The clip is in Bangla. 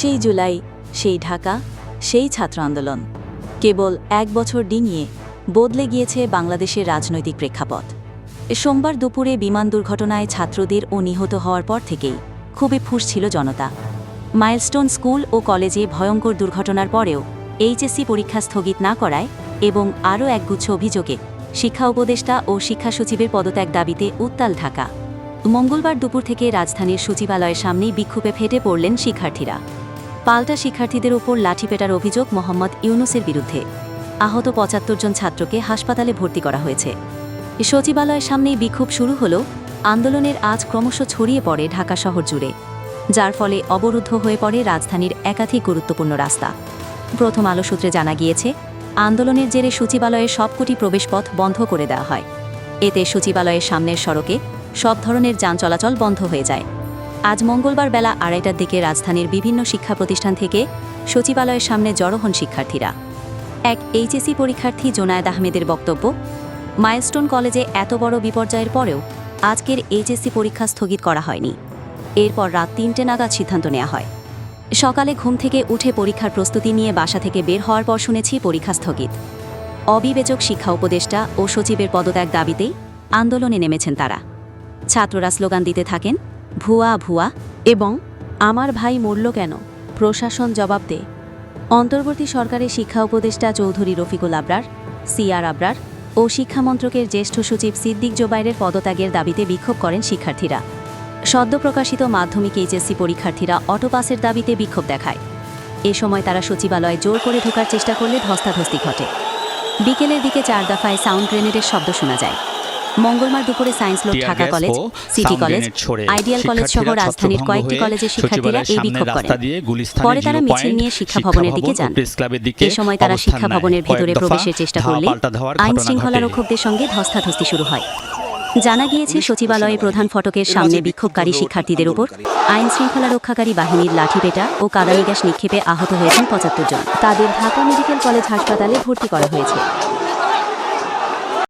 সেই জুলাই, সেই ঢাকা, সেই ছাত্র আন্দোলন। কেবল এক বছর ডিঙিয়ে বদলে গিয়েছে বাংলাদেশের রাজনৈতিক প্রেক্ষাপট। সোমবার দুপুরে বিমান দুর্ঘটনায় ছাত্রদের ও নিহত হওয়ার পর থেকেই খুবই ফুসছিল জনতা। মাইলস্টোন স্কুল ও কলেজে ভয়ঙ্কর দুর্ঘটনার পরেও এইচএসসি পরীক্ষা স্থগিত না করায় এবং আরও একগুচ্ছ অভিযোগে শিক্ষা উপদেষ্টা ও শিক্ষা সচিবের পদত্যাগ দাবিতে উত্তাল ঢাকা। মঙ্গলবার দুপুর থেকে রাজধানীর সচিবালয়ের সামনেই বিক্ষোভে ফেটে পড়লেন শিক্ষার্থীরা। পাল্টা শিক্ষার্থীদের ওপর লাঠিপেটার অভিযোগ মোহাম্মদ ইউনুসের বিরুদ্ধে। আহত পঁচাত্তর জন ছাত্রকে হাসপাতালে ভর্তি করা হয়েছে। সচিবালয়ের সামনেই বিক্ষোভ শুরু হলেও আন্দোলনের আজ ক্রমশ ছড়িয়ে পড়ে ঢাকা শহর জুড়ে, যার ফলে অবরুদ্ধ হয়ে পড়ে রাজধানীর একাধিক গুরুত্বপূর্ণ রাস্তা। প্রথম আলো সূত্রে জানা গিয়েছে, আন্দোলনের জেরে সচিবালয়ের সবকটি প্রবেশপথ বন্ধ করে দেওয়া হয়। এতে সচিবালয়ের সামনের সড়কে সব ধরনের যান চলাচল বন্ধ হয়ে যায়। আজ মঙ্গলবার বেলা আড়াইটার দিকে রাজধানীর বিভিন্ন শিক্ষা প্রতিষ্ঠান থেকে সচিবালয়ের সামনে জড়ো হন শিক্ষার্থীরা। এক এইচএসসি পরীক্ষার্থী জোনায়েদ আহমেদের বক্তব্য, মাইলস্টোন কলেজে এত বড় বিপর্যয়ের পরেও আজকের এইচএসসি পরীক্ষা স্থগিত করা হয়নি। এরপর রাত তিনটে নাগাদ সিদ্ধান্ত নেওয়া হয়। সকালে ঘুম থেকে উঠে পরীক্ষার প্রস্তুতি নিয়ে বাসা থেকে বের হওয়ার পর শুনেছি পরীক্ষা স্থগিত। অবিবেচক শিক্ষা উপদেষ্টা ও সচিবের পদত্যাগ দাবিতেই আন্দোলনে নেমেছেন তারা। ছাত্ররা স্লোগান দিতে থাকেন ভুয়া ভুয়া, এবং আমার ভাই মরল কেন? প্রশাসন জবাব দে। অন্তর্বর্তী সরকারের শিক্ষা উপদেষ্টা চৌধুরী রফিকুল আবরার, সিআর আবরার ও শিক্ষা মন্ত্রকের জ্যেষ্ঠ সচিব সিদ্দিক জোবাইরের পদত্যাগের দাবিতে বিক্ষোভ করেন শিক্ষার্থীরা। সদ্য প্রকাশিত মাধ্যমিক এইচএসসি পরীক্ষার্থীরা অটোপাসের দাবিতে বিক্ষোভ দেখায়। এ সময় তারা সচিবালয়ে জোর করে ঢোকার চেষ্টা করলে ধস্তাধস্তি ঘটে। বিকেলের দিকে চার দফায় সাউন্ড গ্রেনেডের শব্দ শোনা যায়। মঙ্গলবার দুপুরে সায়েন্স লোক Dhaka college city college ideal college সহ রাজধানীর কয়েকটি কলেজের শিক্ষার্থীরা এই বিক্ষোভ করেন। গুলিস্তানের পরে তারা মিছিল নিয়ে শিক্ষা ভবনের দিকে যান। এ সময় তারা শিক্ষা ভবনের ভেতরে প্রবেশের চেষ্টা করলে আইন শৃঙ্খলা রক্ষকদের সঙ্গে ধস্তাধস্তি শুরু হয়। জানা গিয়েছে সচিবালয়ের প্রধান ফটকের সামনে বিক্ষোভকারী শিক্ষার্থীদের উপর আইন শৃঙ্খলা রক্ষাকারী বাহিনীর লাঠিপেটা ও কাদানি গ্যাস নিক্ষেপে আহত হয়েছেন পঁচাত্তর জন। তাদের ঢাকা মেডিকেল কলেজ হাসপাতালে ভর্তি করা হয়েছে।